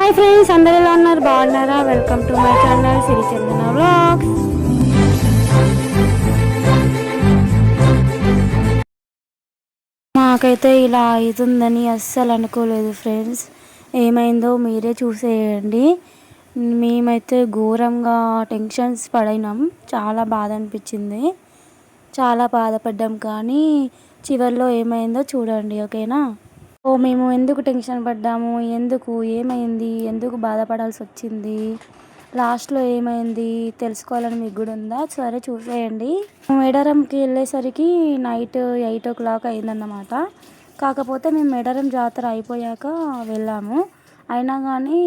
Hi friends అందరు ఎలా ఉన్నారు? బాగున్నారా? Welcome to my channel Siri Chandana vlogs. మాకైతే ఇలా అవుతుందని అస్సలు అనుకోలేదు ఫ్రెండ్స్. ఏమైందో మీరే చూసేయండి. మేమైతే ఘోరంగా టెన్షన్స్ పడినాం. చాలా బాధ అనిపించింది. చాలా బాధపడ్డాం కానీ చివరిలో ఏమైందో చూడండి ఓకేనా? ఓ మేము ఎందుకు టెన్షన్ పడ్డాము? ఎందుకు? ఏమైంది? ఎందుకు బాధపడాల్సి వచ్చింది? లాస్ట్లో ఏమైంది? తెలుసుకోవాలని మీకు కూడా ఉందా? సరే చూసేయండి. మేడారంకి వెళ్ళేసరికి నైట్ ఎయిట్ ఓ క్లాక్ అయిందన్నమాట. కాకపోతే మేము మేడారం జాతర అయిపోయాక వెళ్ళాము. అయినా కానీ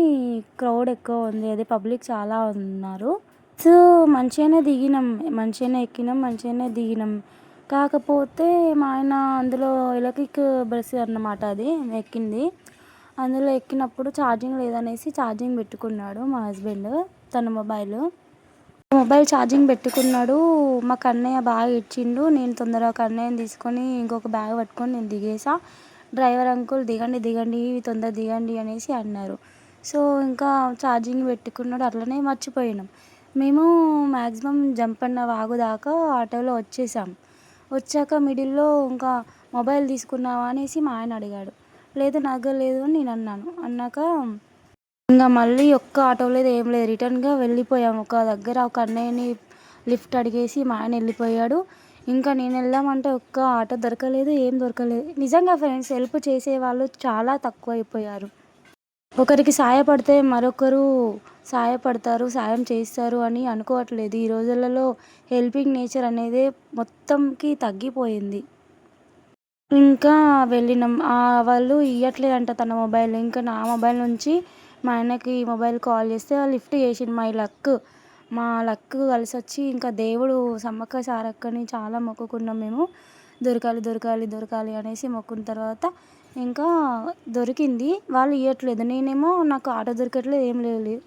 క్రౌడ్ ఎక్కువ ఉంది. అది పబ్లిక్ చాలా ఉన్నారు. సో మంచిగానే దిగినాం. మంచిగానే ఎక్కినాం మంచిగానే దిగినాం. కాకపోతే మా ఆయన అందులో ఎలక్ట్రిక్ బస్ అన్నమాట అది ఎక్కింది. అందులో ఎక్కినప్పుడు ఛార్జింగ్ లేదనేసి ఛార్జింగ్ పెట్టుకున్నాడు మా హస్బెండ్ తన మొబైల్. మొబైల్ ఛార్జింగ్ పెట్టుకున్నాడు. మా కన్నయ్య బాగా ఇచ్చిండు నేను తొందరగా కన్నయ్యని తీసుకొని ఇంకొక బ్యాగ్ పట్టుకొని నేను దిగేసా. డ్రైవర్ అంకుల్ దిగండి దిగండి తొందర దిగండి అనేసి అన్నారు. సో ఇంకా ఛార్జింగ్ పెట్టుకున్నాడు. అట్లనే మర్చిపోయినాం. మేము మ్యాక్సిమం జంపన్న వాగు దాకా ఆటోలో వచ్చేసాం. వచ్చాక మిడిల్లో ఇంకా మొబైల్ తీసుకున్నావా అనేసి మా ఆయన అడిగాడు. లేదు నాకు లేదు అని నేను అన్నాను. అన్నాక ఇంకా మళ్ళీ ఒక్క ఆటో లేదు ఏం లేదు. రిటర్న్గా వెళ్ళిపోయాము ఒక దగ్గర ఒక అన్నయ్యని లిఫ్ట్ అడిగేసి మా ఆయన వెళ్ళిపోయాడు. ఇంకా నేను వెళ్దామంటే ఒక్క ఆటో దొరకలేదు ఏం దొరకలేదు. నిజంగా ఫ్రెండ్స్ హెల్ప్ చేసే వాళ్ళు చాలా తక్కువ అయిపోయారు ఒకరికి సాయపడితే మరొకరు సాయపడతారు సాయం చేస్తారు అని అనుకోవట్లేదు. ఈ రోజులలో హెల్పింగ్ నేచర్ అనేది మొత్తంకి తగ్గిపోయింది. ఇంకా వెళ్ళినాం. వాళ్ళు ఇవ్వట్లేదంట తన మొబైల్. ఇంకా నా మొబైల్ నుంచి మా ఆయనకి మొబైల్ కాల్ చేస్తే లిఫ్ట్ చేసిండు. My luck. మా లక్ కలిసి వచ్చి ఇంకా దేవుడు సమ్మక్క సారక్కని చాలా మొక్కుకున్నాం మేము. దొరకాలి దొరకాలి దొరకాలి అనేసి మొక్కున్న తర్వాత ఇంకా దొరికింది. వాళ్ళు ఇవ్వట్లేదు నేనేమో నాకు ఆటో దొరకట్లేదు ఏం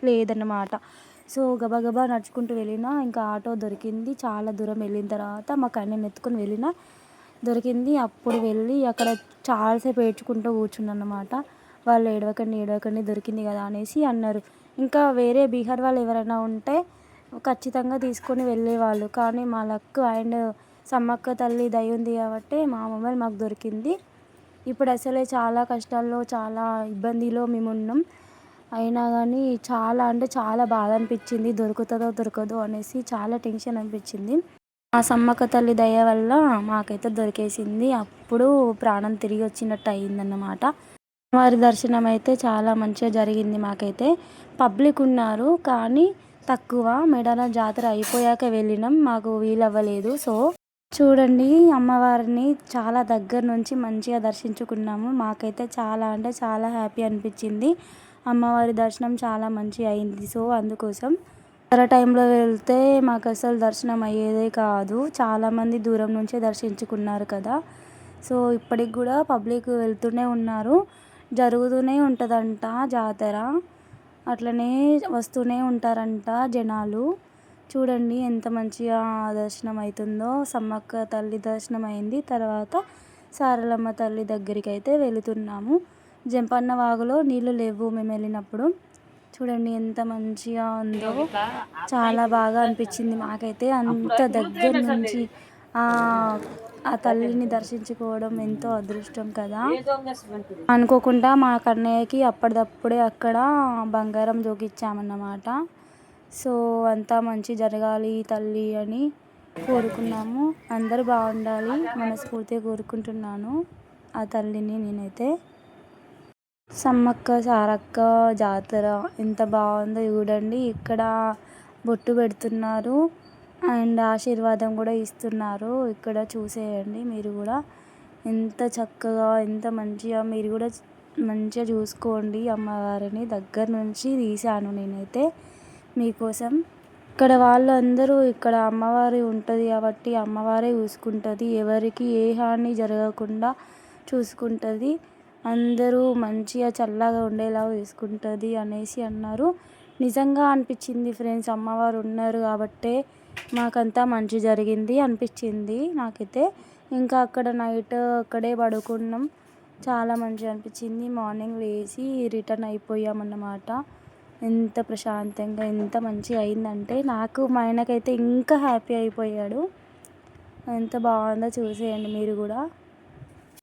లేదన్నమాట. సో గబగబా నడుచుకుంటూ వెళ్ళిన ఇంకా ఆటో దొరికింది. చాలా దూరం వెళ్ళిన తర్వాత మా కన్నయ్యని ఎత్తుకొని వెళ్ళిన దొరికింది. అప్పుడు వెళ్ళి అక్కడ చాలాసేపు ఏడ్చుకుంటూ కూర్చున్నాను అన్నమాట వాళ్ళు ఏడవకండి ఏడవకండి దొరికింది కదా అనేసి అన్నారు. ఇంకా వేరే బీహార్ వాళ్ళు ఎవరైనా ఉంటే ఖచ్చితంగా తీసుకొని వెళ్ళేవాళ్ళు. కానీ మా లక్ అండ్ సమ్మక్క తల్లి దయ ఉంది కాబట్టి మా మొబైల్ మాకు దొరికింది. ఇప్పుడు అసలే చాలా కష్టాల్లో చాలా ఇబ్బందిలో మేము ఉన్నాం. అయినా కానీ చాలా అంటే చాలా బాధ అనిపించింది. దొరుకుతుందో దొరకదో అనేసి చాలా టెన్షన్ అనిపించింది. మా సమ్మక్క తల్లి దయ వల్ల మాకైతే దొరికేసింది. అప్పుడు ప్రాణం తిరిగి వచ్చినట్టు అయిందన్నమాట. వారి దర్శనం అయితే చాలా మంచిగా జరిగింది మాకైతే. పబ్లిక్ ఉన్నారు కానీ తక్కువ. మెడల జాతర అయిపోయాక వెళ్ళినాం. మాకు వీలవ్వలేదు. సో చూడండి అమ్మవారిని చాలా దగ్గర నుంచి మంచిగా దర్శించుకున్నాము. మాకైతే చాలా అంటే చాలా హ్యాపీ అనిపించింది. అమ్మవారి దర్శనం చాలా మంచిగా అయింది. సో అందుకోసం ఇతర టైంలో వెళ్తే మాకు అసలు దర్శనం అయ్యేదే కాదు. చాలామంది దూరం నుంచే దర్శించుకున్నారు కదా. సో ఇప్పటికి కూడా పబ్లిక్ వెళ్తూనే ఉన్నారు. జరుగుతూనే ఉంటుందంట జాతర. అట్లనే వస్తూనే ఉంటారంట జనాలు. చూడండి ఎంత మంచిగా దర్శనం అవుతుందో సమ్మక్క తల్లి దర్శనం అయింది తర్వాత సారలమ్మ తల్లి దగ్గరికి అయితే వెళుతున్నాము. జంపన్న వాగులో నీళ్ళు లేవు మేము వెళ్ళినప్పుడు. చూడండి ఎంత మంచిగా ఉందో. చాలా బాగా అనిపించింది మాకైతే. అంత దగ్గర నుంచి ఆ తల్లిని దర్శించుకోవడం ఎంతో అదృష్టం కదా. అనుకోకుండా మా కన్నయ్యకి అప్పటిదప్పుడే అక్కడ బంగారం జోకిచ్చామన్నమాట సో అంతా మంచి జరగాలి తల్లి అని కోరుకున్నాము. అందరూ బాగుండాలి మనస్ఫూర్తిగా కోరుకుంటున్నాను ఆ తల్లిని నేనైతే. సమ్మక్క సారక్క జాతర ఎంత బాగుందో చూడండి. ఇక్కడ బొట్టు పెడుతున్నారు. అండ్ ఆశీర్వాదం కూడా ఇస్తున్నారు. ఇక్కడ చూసేయండి మీరు కూడా. ఎంత చక్కగా ఎంత మంచిగా మీరు కూడా మంచిగా చూసుకోండి అమ్మవారిని. దగ్గర నుంచి తీశాను నేనైతే. మీకోసం. ఇక్కడ వాళ్ళు అందరూ ఇక్కడ అమ్మవారి ఉంటుంది కాబట్టి అమ్మవారే చూసుకుంటుంది. ఎవరికి ఏ హాని జరగకుండా చూసుకుంటుంది. అందరూ మంచిగా చల్లగా ఉండేలా చూసుకుంటుంది అనేసి అన్నారు. నిజంగా అనిపించింది ఫ్రెండ్స్ అమ్మవారు ఉన్నారు కాబట్టే మాకంతా మంచి జరిగింది అనిపించింది నాకైతే. ఇంకా అక్కడ నైట్ అక్కడే పడుకున్నాం. చాలా మంచిగా అనిపించింది. మార్నింగ్ లేచి రిటర్న్ అయిపోయామన్నమాట. ఎంత ప్రశాంతంగా ఎంత మంచిగా అయిందంటే నాకు మా ఆయనకైతే ఇంకా హ్యాపీ అయిపోయాడు. ఎంత బాగుందో చూసేయండి మీరు కూడా.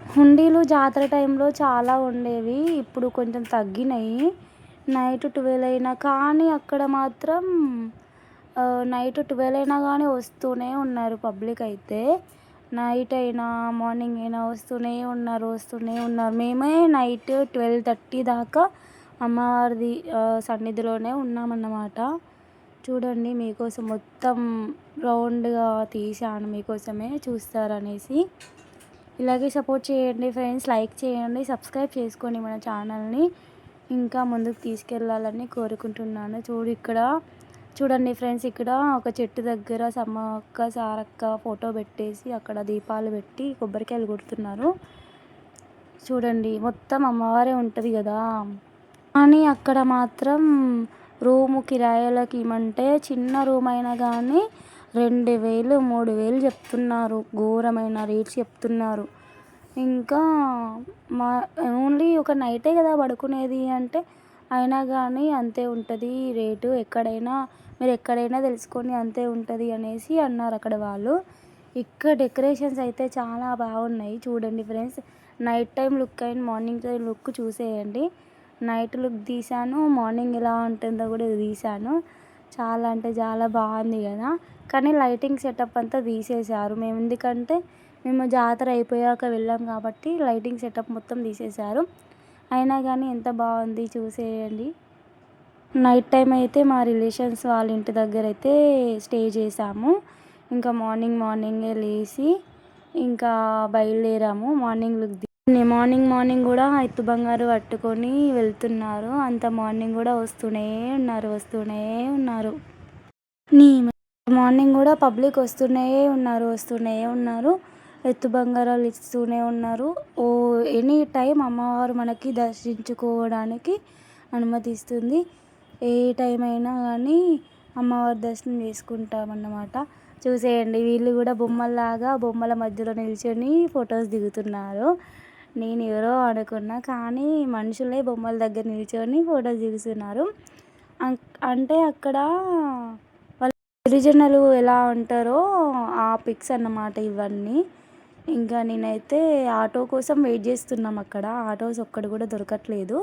హుండీలు జాతర టైంలో చాలా ఉండేవి ఇప్పుడు కొంచెం తగ్గినాయి. నైట్ ట్వెల్వ్ అయినా కానీ అక్కడ మాత్రం నైట్ ట్వెల్వ్ అయినా కానీ వస్తూనే ఉన్నారు పబ్లిక్ అయితే. నైట్ అయినా మార్నింగ్ అయినా వస్తూనే ఉన్నారు వస్తూనే ఉన్నారు. మేమే నైట్ ట్వెల్వ్ థర్టీ దాకా అమ్మవారిది సన్నిధిలోనే ఉన్నామన్నమాట. చూడండి మీకోసం మొత్తం రౌండ్గా తీసాను మీకోసమే చూస్తారనేసి. ఇలాగే సపోర్ట్ చేయండి ఫ్రెండ్స్ లైక్ చేయండి సబ్స్క్రైబ్ చేసుకోండి మన ఛానల్ని ఇంకా ముందుకు తీసుకెళ్ళాలని కోరుకుంటున్నాను. చూడు ఇక్కడ చూడండి ఫ్రెండ్స్ ఇక్కడ ఒక చెట్టు దగ్గర సమ్మక్క సారక్క ఫోటో పెట్టేసి అక్కడ దీపాలు పెట్టి కొబ్బరికాయలు కొడుతున్నారు. చూడండి మొత్తం అమ్మవారే ఉంటుంది కదా. కానీ అక్కడ మాత్రం రూము కిరాయిలకి ఇమ్మంటే చిన్న రూమ్ అయినా కానీ రెండు వేలు మూడు వేలు చెప్తున్నారు. ఘోరమైన రేట్స్ చెప్తున్నారు. ఇంకా మా ఓన్లీ ఒక నైటే కదా పడుకునేది అంటే అయినా కానీ అంతే ఉంటుంది రేటు. ఎక్కడైనా మీరు ఎక్కడైనా తెలుసుకొని అంతే ఉంటుంది అనేసి అన్నారు అక్కడ వాళ్ళు. ఇక్కడ డెకరేషన్స్ అయితే చాలా బాగున్నాయి. చూడండి friends night time look and morning time look చూసేయండి. నైట్ లుక్ తీసాను మార్నింగ్ ఎలా ఉంటుందో కూడా తీసాను చాలా అంటే చాలా బాగుంది కదా. కానీ లైటింగ్ సెటప్ అంతా తీసేశారు. మేము ఎందుకంటే మేము జాతర అయిపోయాక వెళ్ళాం కాబట్టి లైటింగ్ సెటప్ మొత్తం తీసేశారు. అయినా కానీ ఎంత బాగుంది చూసేయండి. నైట్ టైం అయితే మా రిలేషన్స్ వాళ్ళ ఇంటి దగ్గర అయితే స్టే చేసాము ఇంకా మార్నింగ్ మార్నింగే లేచి ఇంకా బయలుదేరాము మార్నింగ్ లుక్ మార్నింగ్ మార్నింగ్ కూడా ఎత్తు బంగారు పట్టుకొని వెళ్తున్నారు. అంత మార్నింగ్ కూడా వస్తూనే ఉన్నారు వస్తూనే ఉన్నారు. నీ మార్నింగ్ కూడా పబ్లిక్ వస్తూనే ఉన్నారు వస్తూనే ఉన్నారు. ఎత్తు బంగారాలు ఇస్తూనే ఉన్నారు. ఓ ఎనీ టైం అమ్మవారు మనకి దర్శించుకోవడానికి అనుమతిస్తుంది. ఏ టైం అయినా కానీ అమ్మవారి దర్శనం చేసుకుంటామన్నమాట. చూసేయండి వీళ్ళు కూడా బొమ్మల్లాగా బొమ్మల మధ్యలో నిల్చొని ఫొటోస్ దిగుతున్నారు. నేను ఎవరో అనుకున్నా కానీ మనుషులే బొమ్మల దగ్గర నిల్చొని ఫోటోస్ దిగుతున్నారు. అంటే అక్కడ వాళ్ళ గిరిజనులు ఎలా ఉంటారో ఆ పిక్స్ అన్నమాట ఇవన్నీ. ఇంకా నేనైతే ఆటో కోసం వెయిట్ చేస్తున్నాం అక్కడ. ఆటోస్ ఒక్కడు కూడా దొరకట్లేదు.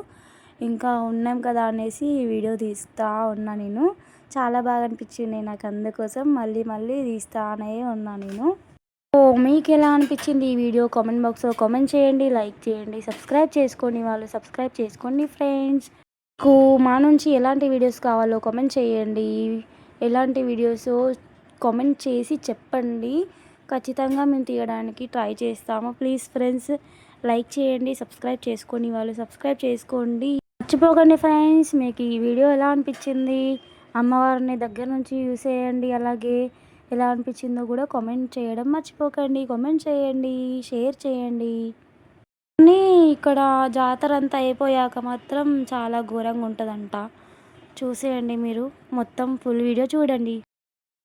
ఇంకా ఉన్నాం కదా అనేసి వీడియో తీస్తా ఉన్నా నేను. చాలా బాగా అనిపించింది నాకు అందుకోసం. మళ్ళీ మళ్ళీ తీస్తానే ఉన్నా నేను. సో మీకు ఎలా అనిపించింది ఈ వీడియో? కామెంట్ బాక్స్లో కామెంట్ చేయండి లైక్ చేయండి సబ్స్క్రైబ్ చేసుకోండి వాళ్ళు సబ్స్క్రైబ్ చేసుకోండి ఫ్రెండ్స్. మీకు మా నుంచి ఎలాంటి వీడియోస్ కావాలో కామెంట్ చేయండి. ఎలాంటి వీడియోస్ కామెంట్ చేసి చెప్పండి. ఖచ్చితంగా మేము తీయడానికి ట్రై చేస్తాము. ప్లీజ్ ఫ్రెండ్స్ లైక్ చేయండి సబ్స్క్రైబ్ చేసుకోండి వాళ్ళు సబ్స్క్రైబ్ చేసుకోండి. మర్చిపోకండి ఫ్రెండ్స్ మీకు ఈ వీడియో ఎలా అనిపించింది? అమ్మవారిని దగ్గర నుంచి యూస్ చేయండి అలాగే. ఎలా అనిపించిందో కూడా కామెంట్ చేయడం మర్చిపోకండి. కామెంట్ చేయండి షేర్ చేయండి. కానీ ఇక్కడ జాతర అంతా అయిపోయాక మాత్రం చాలా ఘోరంగా ఉంటుందంట. చూసేయండి మీరు. మొత్తం ఫుల్ వీడియో చూడండి.